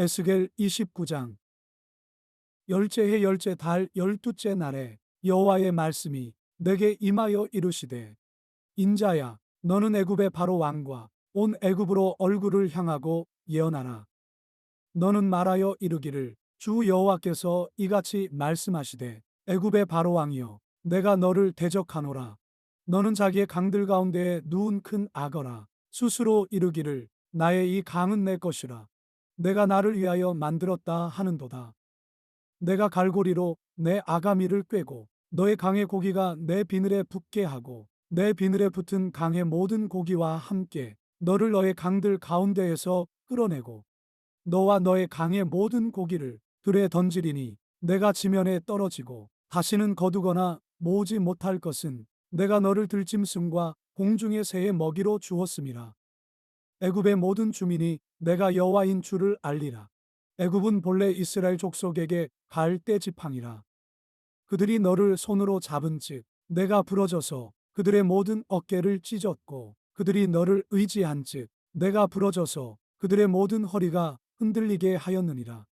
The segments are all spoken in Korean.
에스겔 29장. 열째 해 열째 달 열두째 날에 여호와의 말씀이 내게 임하여 이르시되 인자야 너는 애굽의 바로 왕과 온 애굽으로 얼굴을 향하고 예언하라. 너는 말하여 이르기를 주 여호와께서 이같이 말씀하시되 애굽의 바로 왕이여 내가 너를 대적하노라. 너는 자기의 강들 가운데에 누운 큰 악어라. 스스로 이르기를 나의 이 강은 내 것이라 내가 나를 위하여 만들었다 하는도다. 내가 갈고리로 내 아가미를 꿰고 너의 강의 고기가 내 비늘에 붙게 하고 내 비늘에 붙은 강의 모든 고기와 함께 너를 너의 강들 가운데에서 끌어내고 너와 너의 강의 모든 고기를 들에 던지리니 내가 지면에 떨어지고 다시는 거두거나 모으지 못할 것은 내가 너를 들짐승과 공중의 새의 먹이로 주었음이라. 애굽의 모든 주민이 내가 여호와인 줄을 알리라. 애굽은 본래 이스라엘 족속에게 갈대 지팡이라. 그들이 너를 손으로 잡은즉 내가 부러져서 그들의 모든 어깨를 찢었고 그들이 너를 의지한즉 내가 부러져서 그들의 모든 허리가 흔들리게 하였느니라.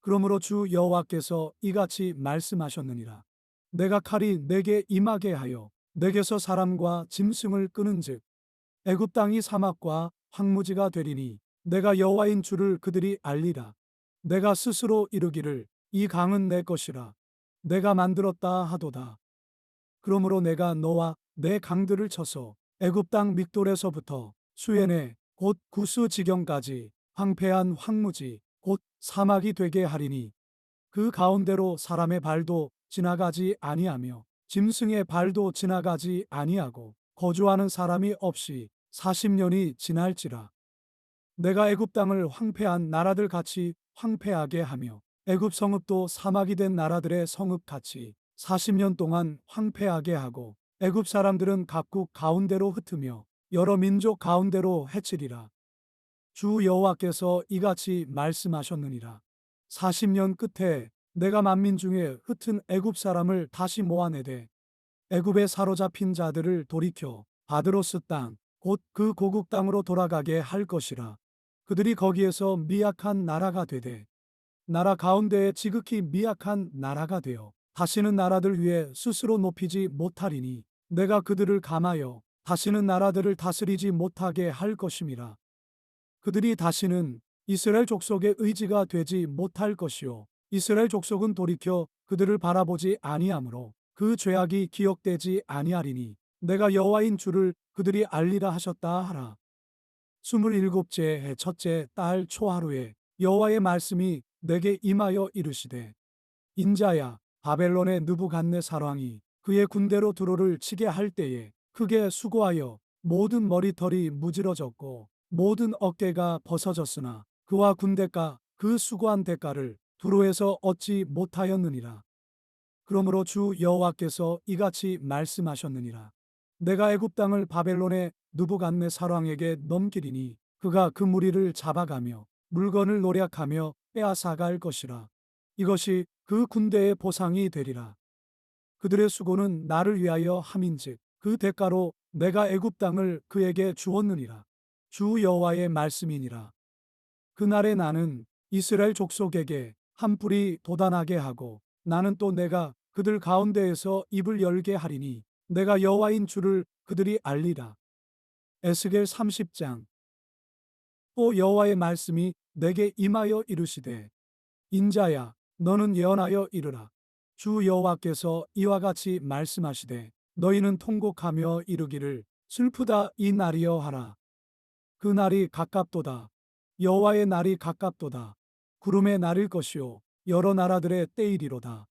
그러므로 주 여호와께서 이같이 말씀하셨느니라. 내가 칼이 내게 임하게 하여 내게서 사람과 짐승을 끄는즉 애굽 땅이 사막과 황무지가 되리니 내가 여호와인 줄을 그들이 알리라. 내가 스스로 이르기를 이 강은 내 것이라. 내가 만들었다 하도다. 그러므로 내가 너와 내 강들을 쳐서 애굽 땅 믹돌에서부터 수엔에 곧 구스 지경까지 황폐한 황무지 곧 사막이 되게 하리니 그 가운데로 사람의 발도 지나가지 아니하며 짐승의 발도 지나가지 아니하고 거주하는 사람이 없이 40년이 지날지라. 내가 애굽 땅을 황폐한 나라들 같이 황폐하게 하며 애굽 성읍도 사막이 된 나라들의 성읍 같이 40년 동안 황폐하게 하고 애굽 사람들은 각국 가운데로 흩으며 여러 민족 가운데로 해치리라. 주 여호와께서 이같이 말씀하셨느니라. 40년 끝에 내가 만민 중에 흩은 애굽 사람을 다시 모아내되 애굽에 사로잡힌 자들을 돌이켜 바드로스 땅 곧 그 고국 땅으로 돌아가게 할 것이라. 그들이 거기에서 미약한 나라가 되되 나라 가운데에 지극히 미약한 나라가 되어 다시는 나라들 위에 스스로 높이지 못하리니 내가 그들을 감하여 다시는 나라들을 다스리지 못하게 할 것임이라. 그들이 다시는 이스라엘 족속의 의지가 되지 못할 것이요 이스라엘 족속은 돌이켜 그들을 바라보지 아니하므로 그 죄악이 기억되지 아니하리니 내가 여호와인 줄을 그들이 알리라 하셨다 하라. 스물일곱째 해 첫째 달 초하루에 여호와의 말씀이 내게 임하여 이르시되 인자야 바벨론의 느부갓네살 왕이 그의 군대로 두로를 치게 할 때에 크게 수고하여 모든 머리털이 무지러졌고 모든 어깨가 벗어졌으나 그와 군대가 그 수고한 대가를 두로에서 얻지 못하였느니라. 그러므로 주 여호와께서 이같이 말씀하셨느니라. 내가 애굽 땅을 바벨론의 누부갓네살왕에게 넘기리니 그가 그 무리를 잡아가며 물건을 노략하며 빼앗아갈 것이라. 이것이 그 군대의 보상이 되리라. 그들의 수고는 나를 위하여 함인즉 그 대가로 내가 애굽 땅을 그에게 주었느니라. 주 여호와의 말씀이니라. 그날에 나는 이스라엘 족속에게 한 뿔이 도단하게 하고 나는 또 내가 그들 가운데에서 입을 열게 하리니 내가 여호와인 줄을 그들이 알리라. 에스겔 30장. 또 여호와의 말씀이 내게 임하여 이르시되 인자야 너는 예언하여 이르라. 주 여호와께서 이와 같이 말씀하시되 너희는 통곡하며 이르기를 슬프다 이 날이여 하라. 그 날이 가깝도다. 여호와의 날이 가깝도다. 구름의 날일 것이요. 여러 나라들의 때이리로다.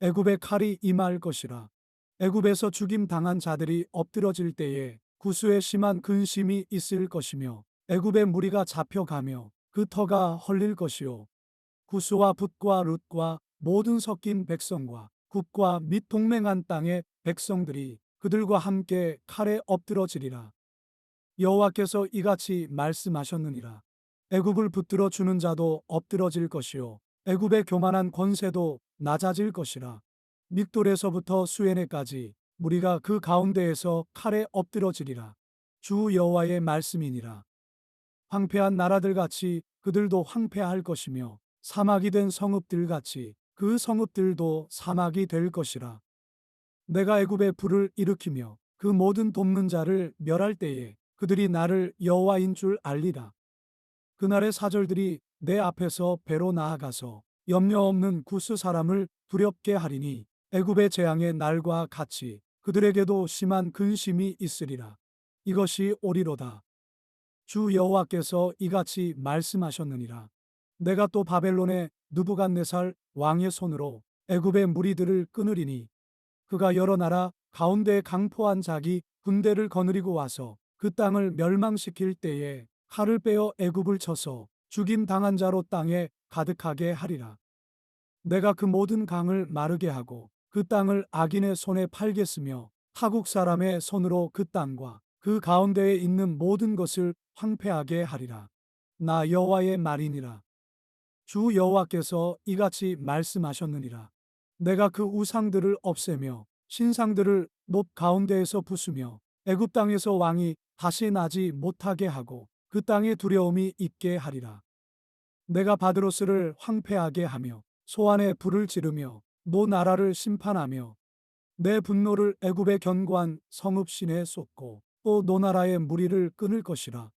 애굽의 칼이 임할 것이라 애굽에서 죽임 당한 자들이 엎드러질 때에 구수에 심한 근심이 있을 것이며 애굽의 무리가 잡혀가며 그 터가 헐릴 것이요. 구수와 붓과 룻과 모든 섞인 백성과 국과 및 동맹한 땅의 백성들이 그들과 함께 칼에 엎드러지리라. 여호와께서 이같이 말씀하셨느니라. 애굽을 붙들어 주는 자도 엎드러질 것이요. 애굽의 교만한 권세도 낮아질 것이라 믹돌에서부터 수에네까지 무리가 그 가운데에서 칼에 엎드러지리라. 주 여호와의 말씀이니라. 황폐한 나라들 같이 그들도 황폐할 것이며 사막이 된 성읍들 같이 그 성읍들도 사막이 될 것이라. 내가 애굽에 불을 일으키며 그 모든 돕는 자를 멸할 때에 그들이 나를 여호와인 줄 알리라. 그날의 사절들이 내 앞에서 배로 나아가서 염려 없는 구스 사람을 두렵게 하리니 애굽의 재앙의 날과 같이 그들에게도 심한 근심이 있으리라. 이것이 오리로다. 주 여호와께서 이같이 말씀하셨느니라. 내가 또 바벨론의 느부갓네살 왕의 손으로 애굽의 무리들을 끊으리니 그가 여러 나라 가운데 강포한 자기 군대를 거느리고 와서 그 땅을 멸망시킬 때에 칼을 빼어 애굽을 쳐서 죽임 당한 자로 땅에 가득하게 하리라. 내가 그 모든 강을 마르게 하고 그 땅을 악인의 손에 팔겠으며 타국 사람의 손으로 그 땅과 그 가운데에 있는 모든 것을 황폐하게 하리라. 나 여호와의 말이니라. 주 여호와께서 이같이 말씀하셨느니라. 내가 그 우상들을 없애며 신상들을 높 가운데에서 부수며 애굽 땅에서 왕이 다시 나지 못하게 하고 그 땅에 두려움이 있게 하리라. 내가 바드로스를 황폐하게 하며 소안에 불을 지르며 노 나라를 심판하며 내 분노를 애굽의 견고한 성읍신에 쏟고 또 노나라의 무리를 끊을 것이라.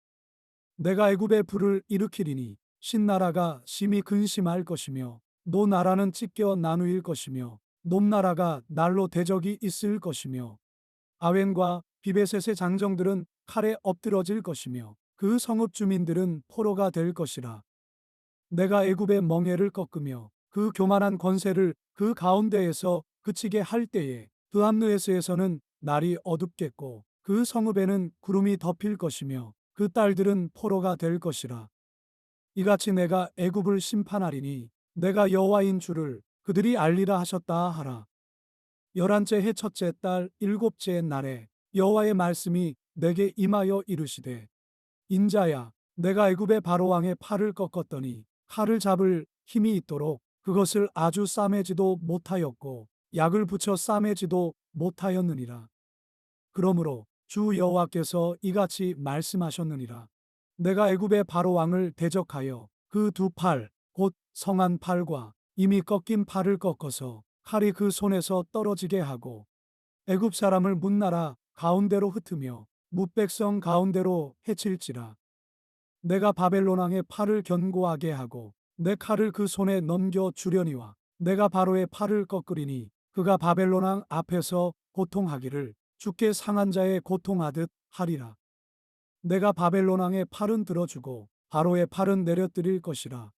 내가 애굽의 불을 일으키리니 신나라가 심히 근심할 것이며 노나라는 찢겨 나누일 것이며 높나라가 날로 대적이 있을 것이며 아웬과 비베셋의 장정들은 칼에 엎드러질 것이며 그 성읍 주민들은 포로가 될 것이라. 내가 애굽의 멍에를 꺾으며 그 교만한 권세를 그 가운데에서 그치게 할 때에 그 암누에스에서는 날이 어둡겠고 그 성읍에는 구름이 덮일 것이며 그 딸들은 포로가 될 것이라. 이같이 내가 애굽을 심판하리니 내가 여호와인 줄을 그들이 알리라 하셨다 하라. 열한째 해 첫째 달 일곱째 날에 여호와의 말씀이 내게 임하여 이르시되 인자야 내가 애굽의 바로 왕의 팔을 꺾었더니 칼을 잡을 힘이 있도록 그것을 아주 싸매지도 못하였고 약을 붙여 싸매지도 못하였느니라. 그러므로 주 여호와께서 이같이 말씀하셨느니라. 내가 애굽의 바로 왕을 대적하여 그 두 팔, 곧 성한 팔과 이미 꺾인 팔을 꺾어서 칼이 그 손에서 떨어지게 하고 애굽 사람을 문나라 가운데로 흩으며 무백성 가운데로 해칠지라. 내가 바벨론 왕의 팔을 견고하게 하고 내 칼을 그 손에 넘겨 주려니와 내가 바로의 팔을 꺾으리니 그가 바벨론 왕 앞에서 고통하기를 죽게 상한 자의 고통하듯 하리라. 내가 바벨론 왕의 팔은 들어주고 바로의 팔은 내려뜨릴 것이라.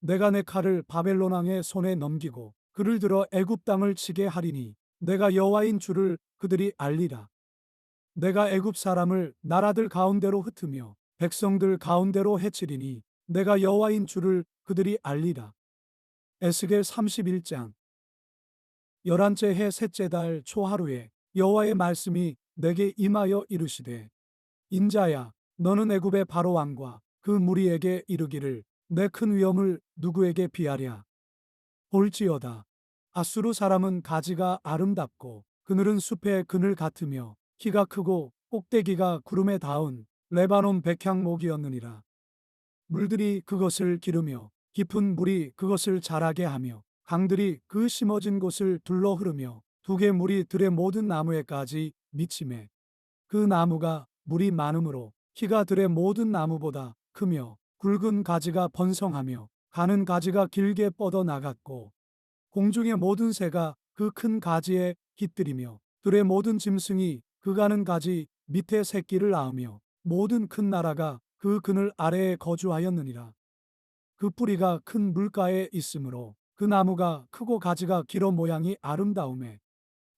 내가 내 칼을 바벨론 왕의 손에 넘기고 그를 들어 애굽 땅을 치게 하리니 내가 여호와인 줄을 그들이 알리라. 내가 애굽 사람을 나라들 가운데로 흩으며 백성들 가운데로 해치리니 내가 여호와인 줄을 그들이 알리라. 에스겔 31장. 열한째 해 셋째 달 초하루에 여호와의 말씀이 내게 임하여 이르시되 인자야 너는 애굽의 바로 왕과 그 무리에게 이르기를 내 큰 위엄을 누구에게 비하랴? 볼지어다. 아수르 사람은 가지가 아름답고 그늘은 숲의 그늘 같으며 키가 크고 꼭대기가 구름에 닿은 레바논 백향목이었느니라 물들이 그것을 기르며 깊은 물이 그것을 자라게 하며 강들이 그 심어진 곳을 둘러 흐르며 두개 물이 들의 모든 나무에까지 미침해 그 나무가 물이 많으므로 키가 들의 모든 나무보다 크며 굵은 가지가 번성하며 가는 가지가 길게 뻗어 나갔고 공중의 모든 새가 그 큰 가지에 깃들이며 들의 모든 짐승이 그 가는 가지 밑에 새끼를 낳으며 모든 큰 나라가 그 그늘 아래에 거주하였느니라. 그 뿌리가 큰 물가에 있으므로 그 나무가 크고 가지가 길어 모양이 아름다움에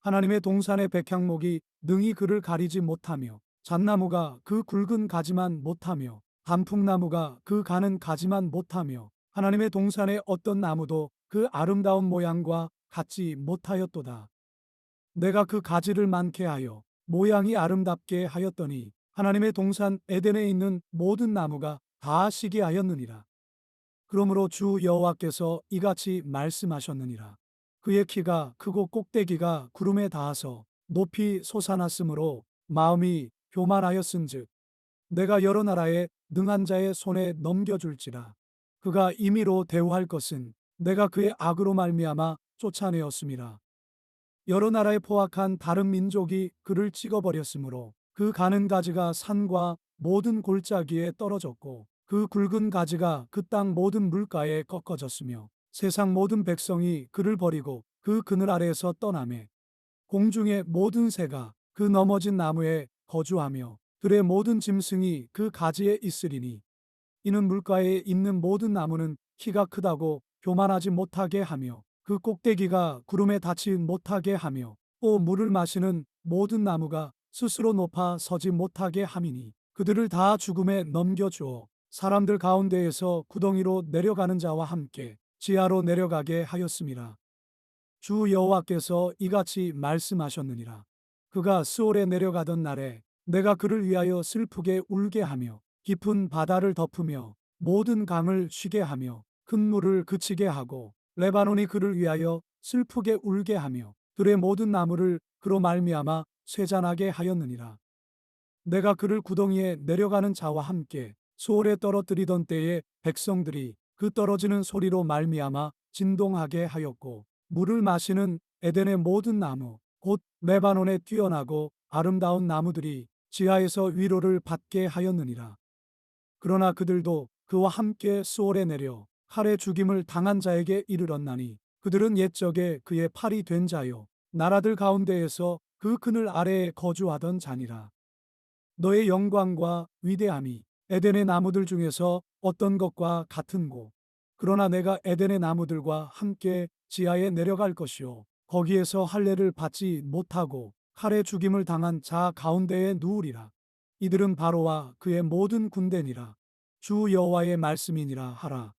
하나님의 동산의 백향목이 능히 그를 가리지 못하며 잣나무가 그 굵은 가지만 못하며 단풍나무가 그 가는 가지만 못하며 하나님의 동산의 어떤 나무도 그 아름다운 모양과 같지 못하였도다. 내가 그 가지를 많게 하여 모양이 아름답게 하였더니 하나님의 동산 에덴에 있는 모든 나무가 다 시게 하였느니라. 그러므로 주 여호와께서 이같이 말씀하셨느니라. 그의 키가 크고 꼭대기가 구름에 닿아서 높이 솟아났으므로 마음이 교만하였은즉 내가 여러 나라의 능한 자의 손에 넘겨줄지라 그가 임의로 대우할 것은 내가 그의 악으로 말미암아 쫓아내었음이라. 여러 나라에 포악한 다른 민족이 그를 찍어버렸으므로 그 가는 가지가 산과 모든 골짜기에 떨어졌고 그 굵은 가지가 그 땅 모든 물가에 꺾어졌으며 세상 모든 백성이 그를 버리고 그 그늘 아래에서 떠나매 공중의 모든 새가 그 넘어진 나무에 거주하며 들의 모든 짐승이 그 가지에 있으리니 이는 물가에 있는 모든 나무는 키가 크다고 교만하지 못하게 하며 그 꼭대기가 구름에 닿지 못하게 하며 또 물을 마시는 모든 나무가 스스로 높아 서지 못하게 함이니 그들을 다 죽음에 넘겨주어 사람들 가운데에서 구덩이로 내려가는 자와 함께 지하로 내려가게 하였음이라. 주 여호와께서 이같이 말씀하셨느니라. 그가 스올에 내려가던 날에 내가 그를 위하여 슬프게 울게 하며 깊은 바다를 덮으며 모든 강을 쉬게 하며 큰 물을 그치게 하고 레바논이 그를 위하여 슬프게 울게 하며 들의 모든 나무를 그로 말미암아 쇠잔하게 하였느니라. 내가 그를 구덩이에 내려가는 자와 함께 소홀에 떨어뜨리던 때에 백성들이 그 떨어지는 소리로 말미암아 진동하게 하였고 물을 마시는 에덴의 모든 나무 곧 레바논에 뛰어나고 아름다운 나무들이 지하에서 위로를 받게 하였느니라. 그러나 그들도 그와 함께 수월에 내려 칼에 죽임을 당한 자에게 이르렀나니 그들은 옛적에 그의 팔이 된 자요 나라들 가운데에서 그 그늘 아래에 거주하던 자니라. 너의 영광과 위대함이 에덴의 나무들 중에서 어떤 것과 같은고. 그러나 내가 에덴의 나무들과 함께 지하에 내려갈 것이요. 거기에서 할례를 받지 못하고 칼에 죽임을 당한 자 가운데에 누우리라. 이들은 바로와 그의 모든 군대니라. 주 여호와의 말씀이니라 하라